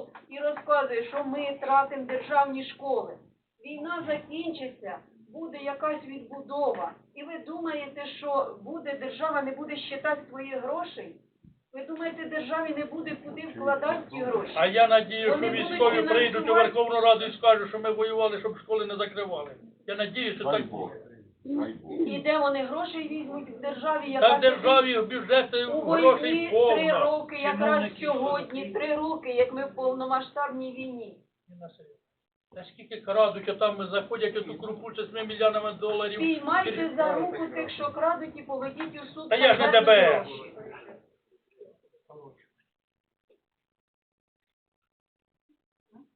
прийшов і розказує, що ми тратимо державні школи. Війна закінчиться, буде якась відбудова. І ви думаєте, що буде держава не буде щитати свої гроші? Ви думаєте, державі не буде куди вкладати ці гроші? А я надію, що Вони будуть військові прийдуть у фінансувати- Верховну Раду і скажуть, що ми воювали, щоб школи не закривали. Я надію, що так буде. І де вони гроші візьмуть в державі, Та яка в державі в бюджеті у грошей війні три роки, якраз сьогодні, три роки, як ми в повномасштабній війні. Та скільки крадуть, а там заходять оту крупу з 7 мільйонами доларів. Піймайте за руку тих, що крадуть, і поведіть у суд. Та я ж не тебе. Гроші.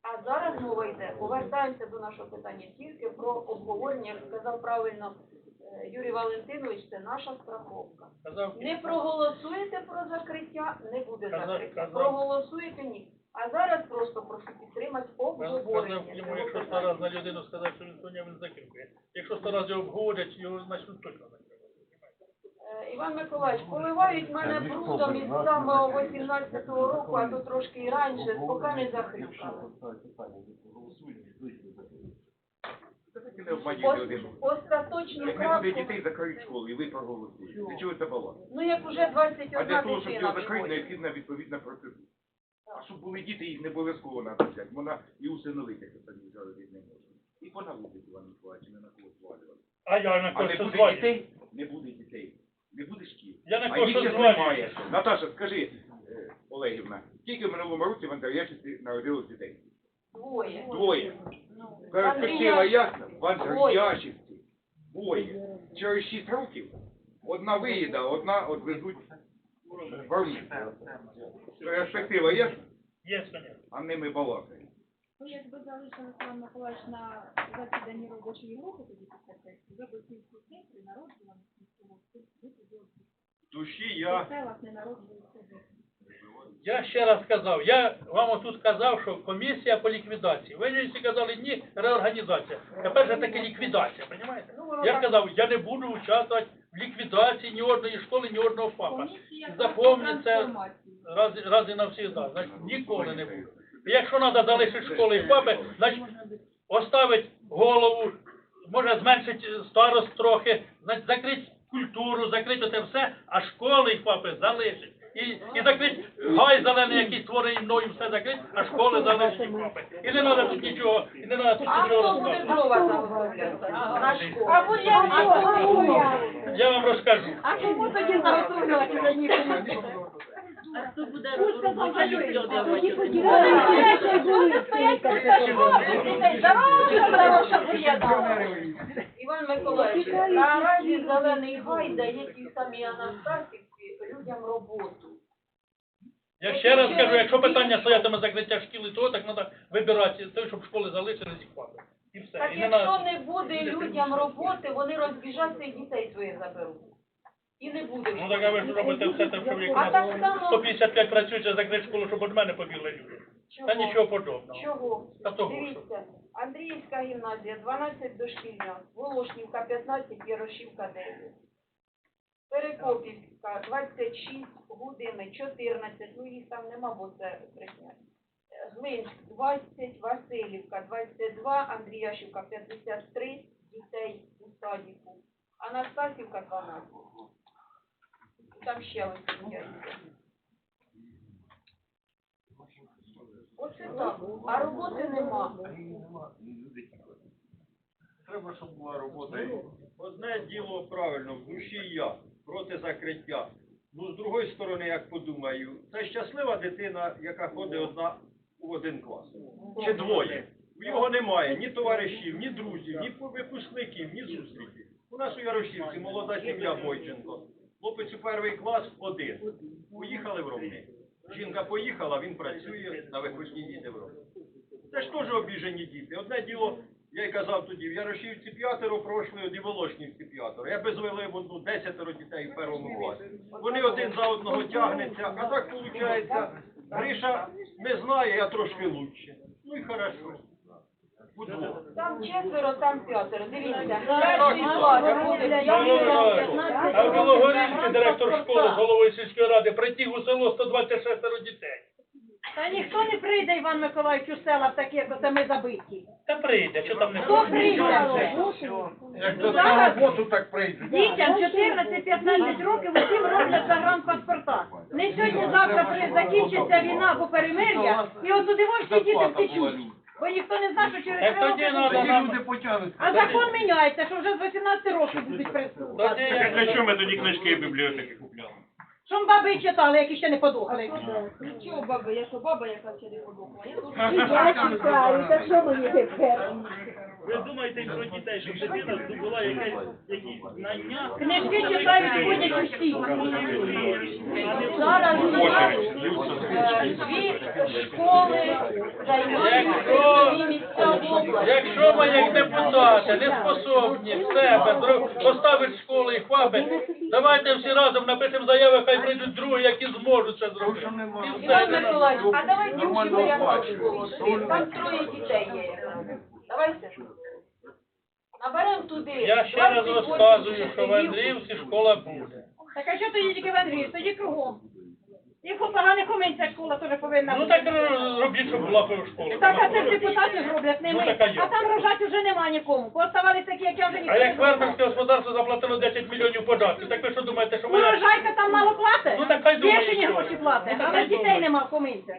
А зараз мова йде, повертаємося до нашого питання тільки про обговорення, як сказав правильно е, Юрій Валентинович, це наша страховка. Казав, Не проголосуєте про закриття, не буде Казав- закриття. казав. Проголосуєте ні. А зараз просто прошу підтримати обговорення. йому, якщо стара на людину сказати, що він він закриває. Якщо стара його обговорять, його значить точно закривати. Е, Іван Миколаївич, поливають мене брудом із самого 18-го року, а то трошки і раніше, поки не захрюкали. Остаточну буде крапку, дітей, закриють школу, і ви проголосуєте. Для чого це баланс? ну як уже А 21 для того, щоб його закрити, необхідна відповідна процедура. А щоб були діти, їх не обов'язково треба взяти. Вона і усиновити, як це самі не може. І понаводити Іван Миколаївич, не на кого звалювати. А я на А кого не буде дітей, не буде дітей. Не буде шкіл. Я на А їх ще немає. Наташа, скажи, е, Олегівна, тільки в минулому році в Андріячівці народилось дітей. Двоє. Двоє. Ну, Перспектива ясна? В Двоє. Двоє. Через 6 років одна виїде, а одна відвезуть в армію. Перспектива ясна? Є, звісно. А не ми балакаємо. Ну, якби залишилися Іван Миколаївич на засіданні робочої групи, тоді після сесії, ви б ці всі цифри народжуваних душі я. Я ще раз сказав, я вам отут сказав, що комісія по ліквідації. Ви мені всі казали, ні, реорганізація. Тепер же таки ліквідація, розумієте? Ну, Я сказав, я не буду участвувати в ліквідації ні одної школи, ні одного ФАПа. Комісія Запомніть це раз, раз і навсігда. Значить, ніколи не буде. І Якщо треба залишити школи і ФАПи, значить, оставить голову, може зменшити старост трохи, значить, закрити культуру, закрити це все, а школи і ФАПи залишить. І, і закрить гай зелений, який створений мною, все закрить, а школи залишить і ФАПи. І не треба тут нічого, і не треба тут нічого розказувати. А от я А Я вам розкажу. А чому тоді заготовлювати за нікому? Іван Миколаївич, наразі зелений гай дає ті самі Анастасівці людям роботу. Я ще раз кажу, якщо питання стоятиме закриття шкіл і того, так треба вибирати те, щоб школи залишились і ФАПи. І все. Так І не якщо не буде людям роботи, вони розбіжаться і дітей своїх заберуть. І не буде. Ну так а ви ж робите все те, що як А у так само- 155 працюють закрити школу, щоб від мене побігли люди. Чого? Та нічого подобного. Чого? Та того, Дивіться, Андріївська гімназія 12 дошкільня, Волошнівка 15, Ярошівка 9. Перекопівська 26, Гудими 14, ну їх там нема, бо це брехня. Глинськ 20, Васильівка 22, Андріяшівка 53 дітей у садіку, Анастасівка 12. Там ще ось сім'я є. Оце так. А роботи нема. Треба, щоб була робота. Одне діло правильно, в душі я, проти закриття. Ну, з другої сторони, як подумаю, це щаслива дитина, яка ходить одна у один клас. Чи двоє. В його немає ні товаришів, ні друзів, ні випускників, ні зустрічей. У нас у Ярошівці молода сім'я Бойченко. Хлопець у перший клас один. Поїхали в Ромни. Жінка поїхала, він працює на випускні діти в Ромни. Це ж теж обіжені діти. Одне діло, я й казав тоді, в Ярошівці п'ятеро пройшли, от і в Волошнівці п'ятеро. Я без одну десятеро дітей в першому класі. Вони один за одного тягнуться, а так виходить, Гриша не знає, я трошки лучше. Ну і хорошо. Там четверо, там п'ятеро. Дивіться, перший клас буде А в Білогорівці директор школи з головою сільської ради притіг у село 126 дітей. Та ніхто не прийде, Іван Миколаївич, у села в такі, як оце ми забиті. Та прийде, що там не Хто прийде? Як до Зараз роботу так прийде. дітям 14-15 років усім роблять загранпаспорта. Не сьогодні-завтра закінчиться війна або перемир'я, і от туди всі діти втечуть. Бо ніхто не знає, що через три тоді роки... надо Тоді нам... люди потягнуться. А закон міняється, що вже з 18 років будуть присутні. як- що ми тоді книжки і бібліотеки купляли? Щоб баби читали, які ще не подохли. Нічого, баби, я що баба, яка ще не подохла. Я тут Ви думаєте про дітей, щоб дитина здобула якесь якісь знання? Книжки читають, ходять усі. Зараз е, дві школи займаються Якщо- свої місця в області. Якщо ми як депутати не способні в себе зро- поставити школи і ФАПи, давайте всі разом напишемо заяви, хай прийдуть другі, які зможуть це зробити. І Іван все, Миколаївич, а давайте Нормально учимо школу. Там троє дітей є. Давайте. Наберемо туди. Я ще раз 28 розказую, що в вчителів. Андріївці школа буде. Так а що тоді тільки в Андрії? Тоді кругом. В поганих умінця школа теж повинна Ну бути. так е, робіть, щоб була школа. Так, а це ж депутати зроблять, не Ну, ми. так, а. А там рожати вже нема нікому. Поставали такі, як я вже А ніхто як не фермерське господарство заплатило 10 мільйонів податків, так ви що думаєте, що ми... рожайка там мало платить? Ну, так хай думає, Більше ні що. гроші платить, Ну, так але хай дітей думає. нема в коминцях.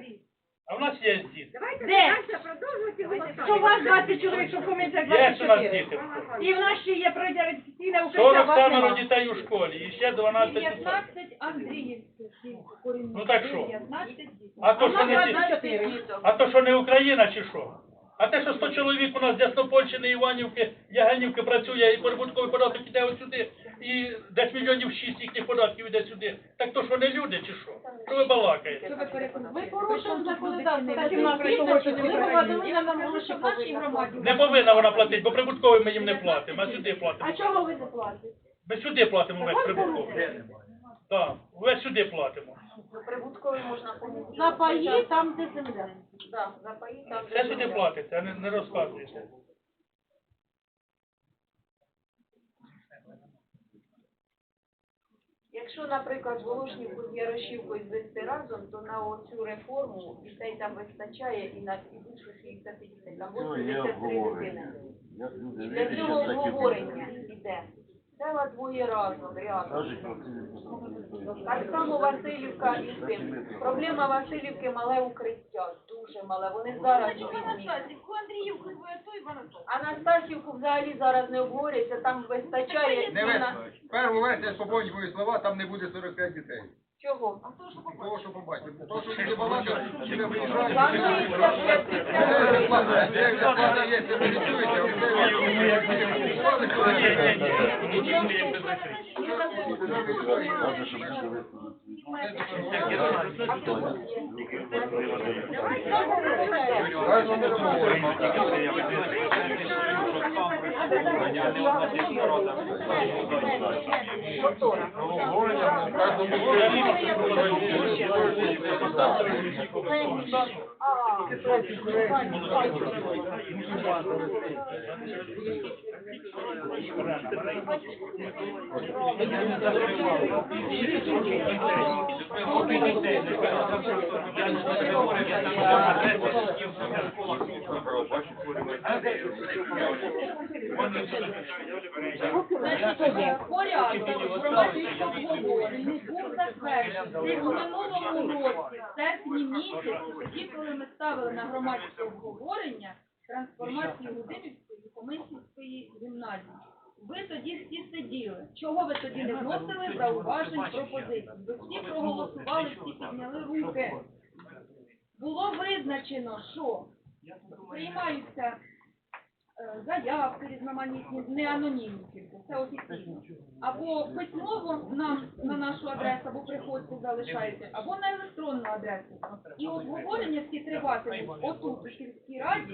А в нас є діти. Де? Що у вас 20 чоловік, що в коминцях Є у нас 24? діти. І в нас ще є пройдене укриття, 40 вас семеро нема. дітей у школі, і ще 12 дітей. 19 Андріївських. Ну, так що? 19 дітей. А то, що не, ті- 24. а то, що не Україна чи що? А те, що 100 чоловік у нас з Яснопольщини, Іванівки, Яганівки працює, і прибутковий податок іде от сюди, і десь мільйонів шість їхніх податків іде сюди. Так то що не люди чи що? Що ви балакаєте? Ви? Ви порушили законодавство. Так, ви виправдано. Я вам кажу, що в нашій громаді. Не повинна вона платити, бо прибутковий ми їм не платимо, а сюди платимо. А чого ви не платите? Ми сюди платимо весь прибутковий. Так, весь сюди платимо. Ну, Прибутковий можна помогти. На паї, там, де земля. Так, за паї там. Все сюди платиться, а не, не розказуєте. Якщо, наприклад, Волошнівку з Ярошівкою звести разом, то на оцю реформу дітей там вистачає і на і більше 60 дітей. Там 83 дитини. Для цього обговорення йде. Села двоє разом, рядом. Так само Васильівка і цим. Проблема Васильівки мале укриття, дуже мале. Вони зараз візьмуть. Андріївку твоє той Анастасівку взагалі зараз не обговорюється, там вистачає. Не і на- весно. Першу версію спокійні мої слова, там не буде 45 дітей. Чого? Того, що побачите. Того, що люди балакають, люди виїжджають. Планується Це 50 безплатно. Це безплатно є, це ви не чуєте, а Повтора. Порядок громадського обговорення був затверджений у минулому році, в серпні місяці, тоді, коли ми ставили на громадське обговорення трансформацію Гудимівської і гімназії. Ви тоді всі сиділи. Чого ви тоді не вносили зауважень пропозицій? Ви всі проголосували, всі підняли руки. Було визначено, що приймаються е, заявки різноманітні, не анонімні тільки, це офіційно. Або письмово нам на нашу адресу, або приходьте залишайте, або на електронну адресу. І обговорення всі триватимуть отут у сільській раді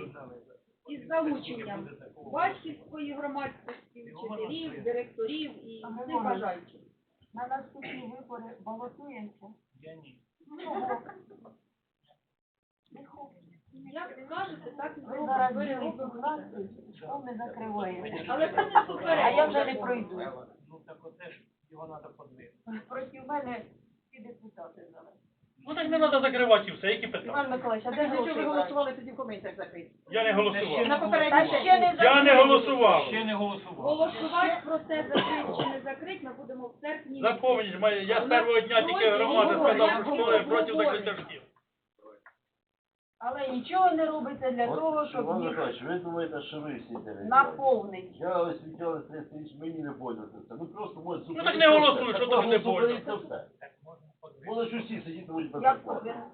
із залученням батьківської громадськості, вчителів, директорів і всіх бажаючих. На наступні вибори балотуємося. Як скажете, так і зробимо. Ви робимо класи, все. школ не закриваємо. Але це не А я вже не пройду. Ну так оце ж його треба подвинути. Проти мене всі депутати зараз. Ну так не треба закривати і все, які Іван питання. Миколаївич, а де ж ви голосували тоді в комісіях закрити? Я не голосував. На попередній ще не Я не голосував. Ще не голосував. Голосувати про це закрить чи не закрить, ми будемо в серпні. Запомніть, моє- я з першого дня тільки громада сказав, що школи проти закриття шкіл. Але нічого не робиться для того, щоб Іван їх Михайлович, ви думаєте, що ви всі це наповнити. Я освітяли 30 тисяч, мені не пользується це. Ну просто може Ну, так не голосуй, що тобі не понял. Це все. Вони ж усі сидіти будуть без Я зарплати. повинна.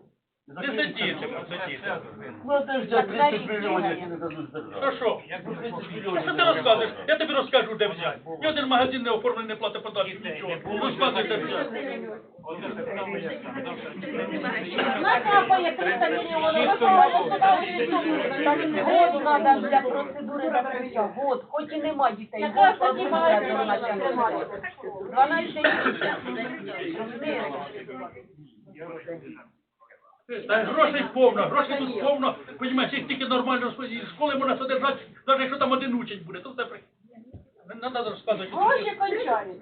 Не сидіти, сидіти. Ну, а ж взяти 30 мільйонів, які не дадуть з Що що? Ну, 30 А що ти розказуєш? Я тобі розкажу, де взяти. Ні один магазин не оформлений, не платить податків, нічого. Розказуй, де взяти. Накапає 300 мільйонів, ви проголосували, год надо для процедури закриття. Год, хоч і нема дітей. Якраз Год тоді процедура маєте для тримати. начала. 12 місяців. Та грошей повно, грошей тут повно, понімаєш, їх тільки нормально з школи можна содержати, навіть якщо там один учень буде, то все при... Не треба розказувати. Гроші кончають.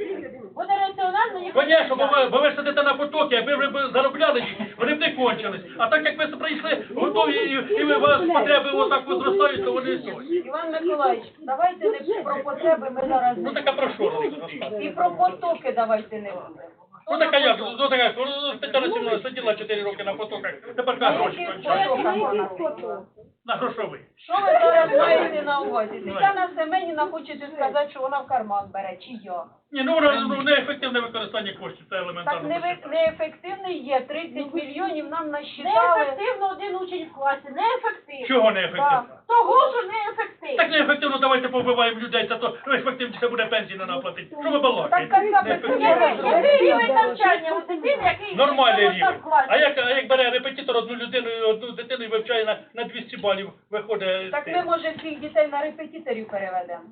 Буде раціонально їх Конечно, бо ви, бо ви сидите на потокі, аби ви б заробляли їх, вони б не кончились. А так як ви прийшли готові і, і ви, вас потреби отак от зростають, то вони все. Іван Миколаївич, давайте не про потреби ми зараз Ну не така про що розказувати? І про потоки давайте не будемо. Ну як, ну така, як, ну, Тетяна Сімона сиділа 4 роки на потоках, тепер На гроші вона? На грошовий. Що ви зараз маєте на увазі? Тетяна Семеніна хочете сказати, що вона в карман бере, чи я? Ні, ну ну, неефективне використання коштів, це Так елементарно. не неефективний є, 30 мільйонів нам насчитали. Неефективно один учень в класі, неефективно. Чого неефективно? Того, що неефективно. Так неефективно, давайте повбиваємо людей, це то ефективніше буде пенсії не наплатити. Що ви Так балакаєте? Неефективно. Який рівень навчання у дитини, який Нормальний рівень. А як, а як бере репетитор одну людину, і одну дитину і вивчає на, на 200 балів, виходить... Так ми, може, всіх дітей на репетиторів переведемо.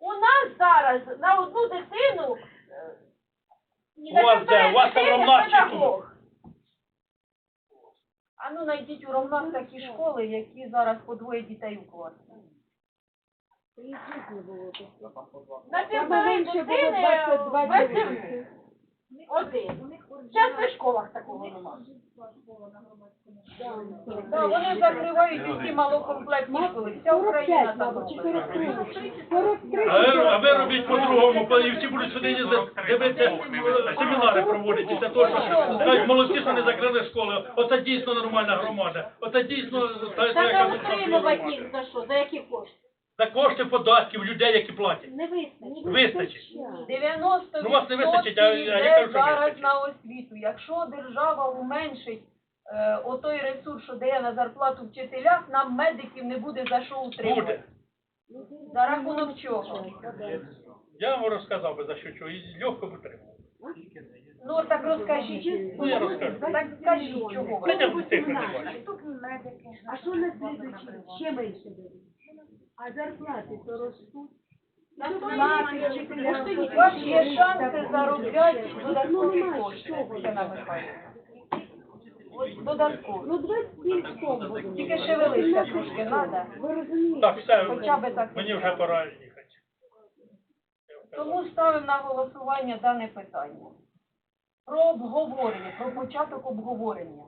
У нас зараз на одну дитину е, ні, У вас де? У вас там Ромнах чи А ну знайдіть у Ромнах такі школи, які зараз по двоє дітей у класі. На півтори дитини вести один. В частних школах такого немає. Да, вони закривають усі малокомплектні школи. Вся Україна там. А ви, а ви робіть по-другому, коли всі будуть сюди дивитися, е, семінари проводити, для того, що кажуть, молодці, що не закрили школи. Оце дійсно нормальна громада. Оце дійсно та, утримувати громада. їх за що, за які кошти? За кошти податків людей, які платять. Не вистачить. Вистачить. 90% Ну, вас не вистачить, а- а я йде кажу, що зараз вистачить. на освіту. Якщо держава уменшить е, отой ресурс, що дає на зарплату вчителях, нам медиків не буде за що утримувати. Буде. За рахунок чого? Я вам розказав би за що чого, і легко витримав. Ну так розкажіть. Ну, я розкажу. Так скажіть, чого ви? Хоча б цифри не бачу. А що на слідуючий? Ще менше буде. А зарплати то ростуть. Є шанси заробляти додаткові кошти, Тетяна Михайлівна. От Додаткові. Ну 27 тонн буде. Тільки шевелися трошки, треба. Ви розумієте? Так, все, Хоча би так. мені вже пора їхати. Тому ставимо на голосування дане питання. Про обговорення, про початок обговорення.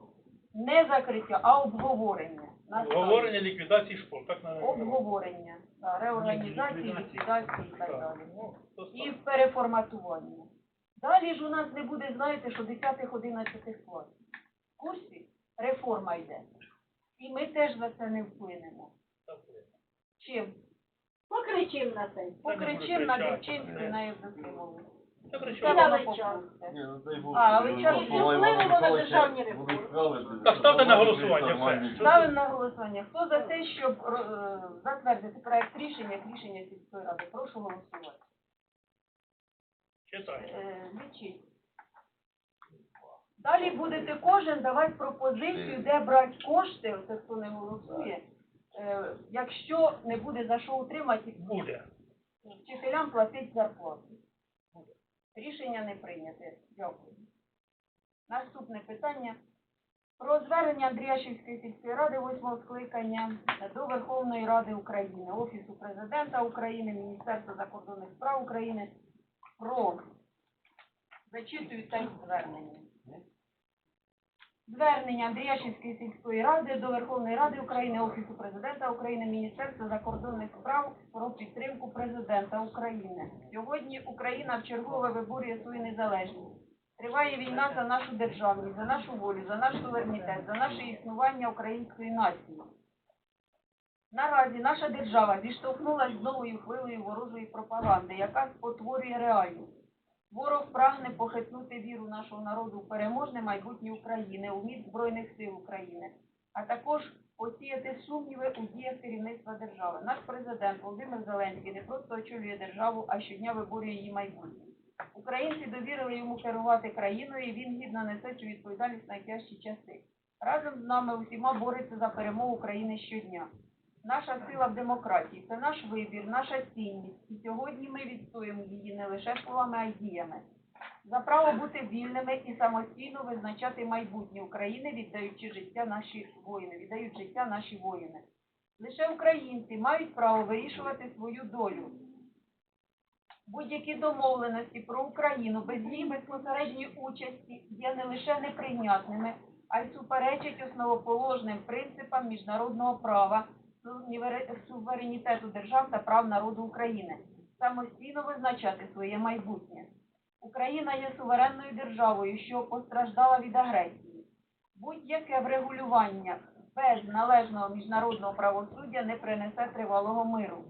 Не закриття, а обговорення. На ставлю. Ліквідації школ, так на Обговорення. Да, реорганізації, ліквідації і так далі. Ну, І переформатування. Далі ж у нас не буде, знаєте, що 10-11 класів. В курсі реформа йде. І ми теж за це не вплинемо. Чим? Покричим на це. Покричим на Дівчинську і на Євдокимову. Це при Це чому? Ні, ну дай Бог. А, ви Микола вплинуло на державні реформи. Так, ставте на голосування, все. Ставимо на голосування. Хто за те, щоб е, затвердити проект рішення, як рішення сільської ради? Прошу голосувати. Читай. Е, Лічіть. Далі будете кожен давати пропозицію, де брати кошти, оце хто не голосує, е, якщо не буде за що утримати, Буде. вчителям платити зарплату. Рішення не прийняте. Дякую. Наступне питання. Про звернення Андріашівської сільської ради восьмого скликання до Верховної Ради України, Офісу Президента України, Міністерства закордонних справ України про зачитую текст звернення. Звернення Андріяшівської сільської ради до Верховної Ради України, Офісу Президента України, Міністерства закордонних справ про підтримку Президента України. Сьогодні Україна вчергове виборює свою незалежність. Триває війна за нашу державність, за нашу волю, за наш суверенітет, за наше існування української нації. Наразі наша держава зіштовхнулася з новою хвилею ворожої пропаганди, яка спотворює реальність. Ворог прагне похитнути віру нашого народу в переможне майбутнє України, у міць Збройних сил України, а також посіяти сумніви у діях керівництва держави. Наш президент Володимир Зеленський не просто очолює державу, а щодня виборює її майбутнє. Українці довірили йому керувати країною, і він гідно несе цю відповідальність найтяжчі часи. Разом з нами усіма бореться за перемогу України щодня. Наша сила в демократії це наш вибір, наша цінність. І сьогодні ми відстоюємо її не лише словами, а й діями. За право бути вільними і самостійно визначати майбутнє України, віддаючи життя наші воїни, віддають життя наші воїни. Лише українці мають право вирішувати свою долю. Будь-які домовленості про Україну без її безпосередньої участі є не лише неприйнятними, а й суперечать основоположним принципам міжнародного права, суверенітету держав та прав народу України, самостійно визначати своє майбутнє. Україна є суверенною державою, що постраждала від агресії. Будь-яке врегулювання без належного міжнародного правосуддя не принесе тривалого миру.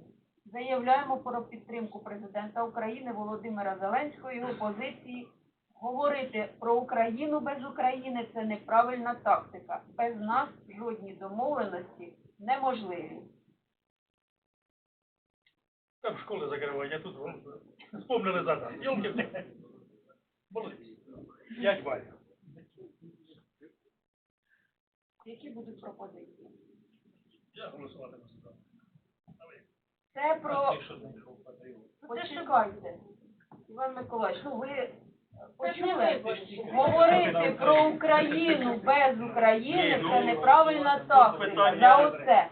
Заявляємо про підтримку президента України Володимира Зеленського його позиції. Говорити про Україну без України це неправильна тактика. Без нас жодні домовленості неможливі. Там школи закривають, а тут вспомнили задати. Йолки. Болить. П'ять балів. Які будуть пропозиції? Я голосувати не став. Це про патріот? почекайте. Іван Миколаївич, ну ви Це почули? Говорити про Україну без України це неправильна тактика. За оце.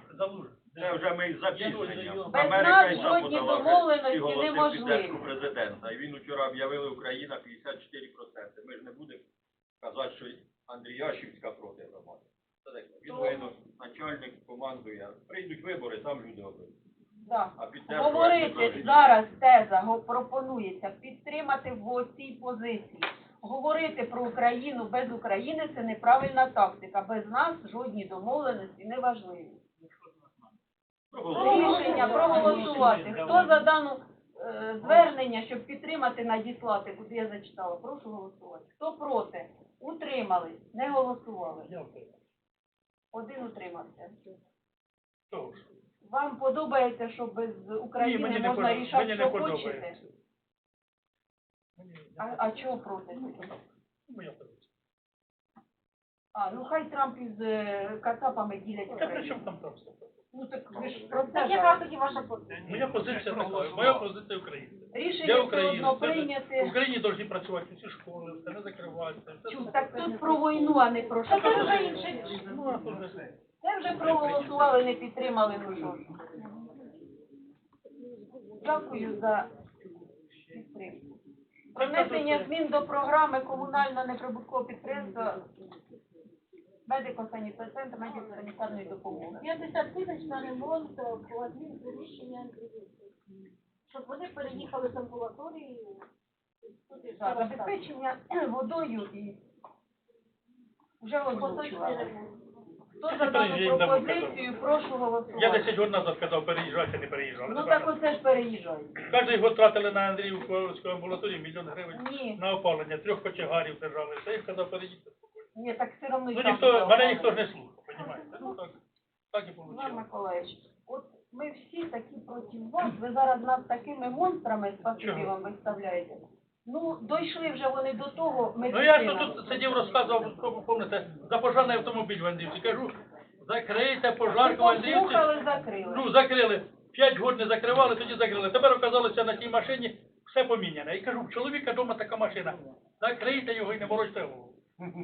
Це вже ми запізнення. Без нас жодні домовленості неможливі. президента. І він вчора об'явили Україна 54%. Ми ж не будемо казати, що Андріяшівська проти громади. Він воєнноначальник командує. Прийдуть вибори, там люди оберуть. Да. Говорити зараз теза го- пропонується підтримати в цій позиції. Говорити про Україну без України це неправильна тактика. Без нас жодні домовленості не важливі. Рішення проголосувати. Хто за дану е, звернення, щоб підтримати, надіслати, куди я зачитала, прошу голосувати. Хто проти? Утримались, не голосували. Один утримався. Того ж. Вам подобається, що без Ні, України мені не можна подобається. рішати, Мені що хочете? подобається. Мені А, не а чого проти? Моя позиція. А, ну хай Трамп із е, кацапами ділять Та при Україну. чому там просто? Ну так ви ж про це Так яка зараз. тоді ваша позиція? Моя позиція така, моя позиція українця. Рішення все українець. одно В прийняти. Україні повинні працювати всі школи, все не закриваються. все Чу, це- Так тут про війну, а не про що. Це вже інше. Ну, а то вже- Це вже проголосували, не підтримали, ну. Дякую за підтримку. Про внесення змін до програми комунального неприбуткового підприємства медико-санітарний центр медико-санітарної допомоги. 50 тисяч на ремонт по одним приміщенням щоб вони переїхали з амбулаторії. забезпечення водою і вже озвучила. Хто за дану пропозицію, прошу Я голосувати. 10 років назад казав, переїжджати, не переїжджали. Ну так оце ж переїжджають. Кожен год тратили на Андріївську амбулаторію мільйон гривень Ні, на опалення, трьох кочегарів держали. Це їх казав переїхати. ні, так все одно Ну ніхто, мене ніхто ж не слухав, розумієте? Ну так, так і Іван вийшло. Миколаївич, от ми всі такі проти вас, ви зараз нас такими монстрами спасибі вам виставляєте. Ну, дійшли вже вони до того, ми Ну я ж тут сидів, розказував, пам'ятаєте, за пожарний автомобіль в Андріївці. Кажу, закрийте пожарку в. Послухали, закрили. Ну, закрили. П'ять років не закривали, тоді закрили. Тепер оказалося на тій машині все поміняне. І кажу, в чоловіка вдома така машина. Закрийте його і не морочте голову.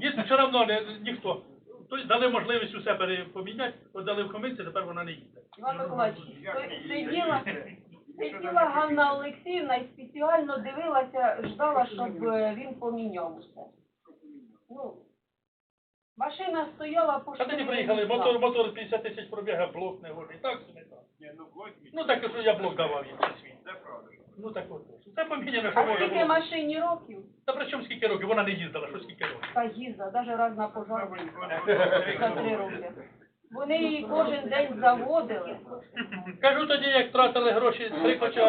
Якщо все одно не, ніхто. Тобто дали можливість усе пере- поміняти, от дали в комісію, тепер вона не їде. Іван Миколаївич, то- сиділа, сиділа Ганна Олексіївна і спеціально дивилася, ждала, щоб е, він поміняв усе. Ну, Машина стояла А пошли. тоді приїхали, мотор, мотор 50 тисяч пробіга, блок не годний. Так, собі так. Ну так, що я блок давав їм це свій. Ну так от. Це поміняно, що А може скільки було. машині років? Та при чому скільки років? Вона не їздила, що скільки років. Та їзда, навіть раз на пожар за три роки. Вони її кожен день заводили. Кажу тоді, як тратили гроші три кажу,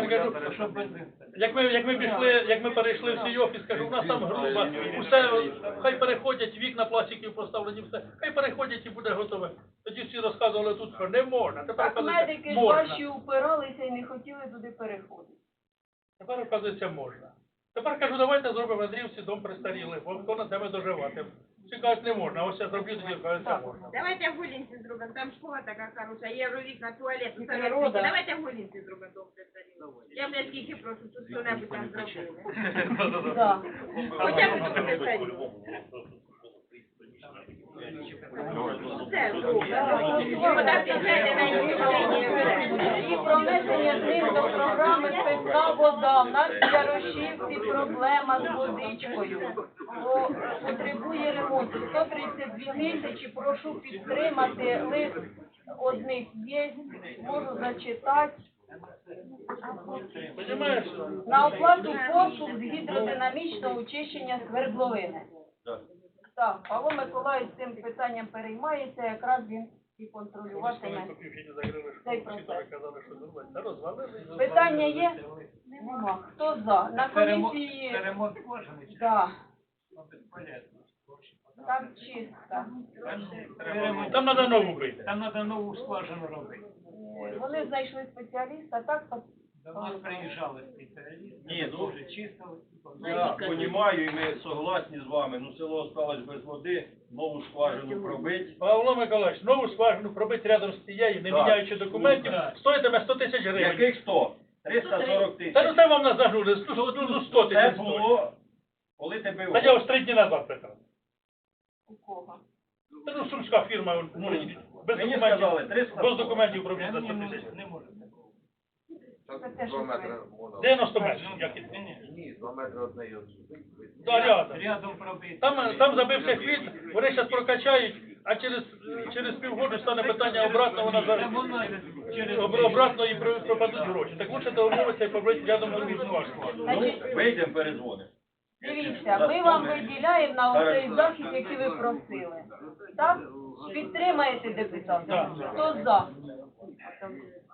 як ми, як ми пішли, як ми перейшли в свій офіс, кажу, у нас там грубо, усе, хай переходять, вікна пластиків поставлені, все, хай переходять і буде готове. Тоді всі розказували тут, що не можна, тепер Так оказується, медики ж можна. ваші упиралися і не хотіли туди переходити. Тепер, оказується, можна. Тепер кажу, давайте зробимо Андріївці дом престарілих, бо хто на тебе доживати. Всі кажуть, не можна, а ось я зроблю, тоді кажеться, можна. Давайте Гулінці зробимо, там школа така хороша, євровікна, туалет, І туалет. Давайте Гулінці зробимо доктор престарілих. Я вже скільки прошу, тут що-небудь там зробили. Да. Хоча б дом престарілих. І про внесення змін до програми «Питна вода». У нас в Ярошівці проблема з водичкою. Бо потребує ремонту. 132 тисячі. Прошу підтримати. Лист одних є. Можу зачитати. На оплату послуг з гідродинамічного очищення свердловини. Так, Павло Миколаївич цим питанням переймається, якраз він і контролюватиме. Цей процес. Питання є? Нема. Хто за? На комісії... Ремонт кожен. Да. Там чисто. Там треба нову бити. Там треба нову скважину робити. Вони знайшли спеціаліста, так? Так? До нас приїжджали спеціалісти, Ні, ну, дуже чистили. Я розумію, і ми согласні з вами, ну село осталось без води, нову скважину пробити. Павло Миколаївич, нову скважину пробити рядом з тією, не Так. міняючи документів, стоїтиме 100 тисяч гривень. Яких 100? 340 Та ну тисяч. це вам назагнули, ну, ну, ну 100 Це тисяч. стоїть. було, коли був. Та я ось три дні назад питав. У кого? Це ну сумська фірма, он, ну, без Мені документів, сказали 300. без документів пробити за 100 тисяч. Не. Це що ви. 90 метрів, як і Ні, два метри одне і одне. Да, рядом. Рядом пробити. Там, там забився хвіт, вони зараз прокачають, а через, через півгоду стане питання обратно, вона зараз через об- обратно і про- пропадуть гроші. Так лучше домовитися і побити рядом другу Ну, вийдемо, перезвонимо. Дивіться, ми вам виділяємо на оцей захід, який ви просили. Так? Підтримаєте депутата? Хто за?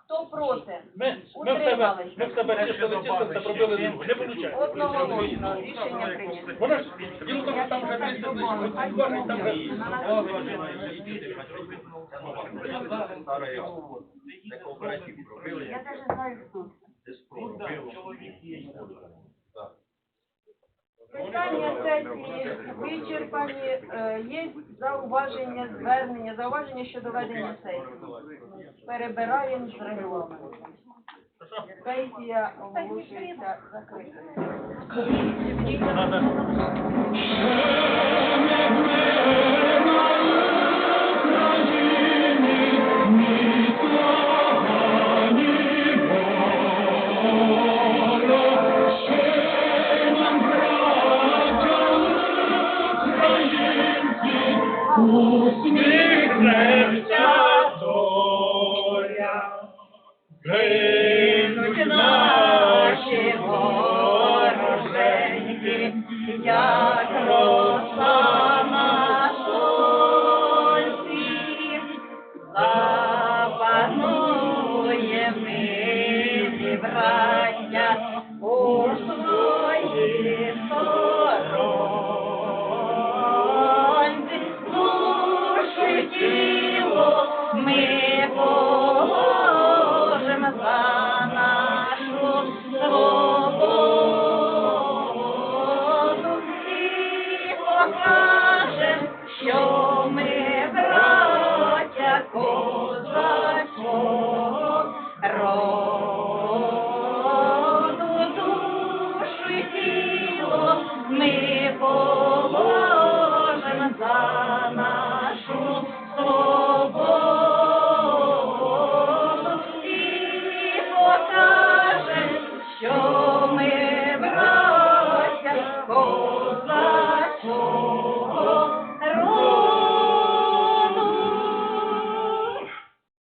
Хто проти? Ми, ми в себе, ми в себе чистили, чистили та пробили другу. Не виходить. Одноголосно. Рішення прийнято. Воно ж, діло в тому, що там вже 30 там вже я. Це пробили. Навіть знаю, хто. Ну, чоловік є. Питання сесії вичерпані. Е, Є зауваження, звернення, зауваження щодо ведення сесії. Перебираємо з регламенту. Сесія оголошується закритою.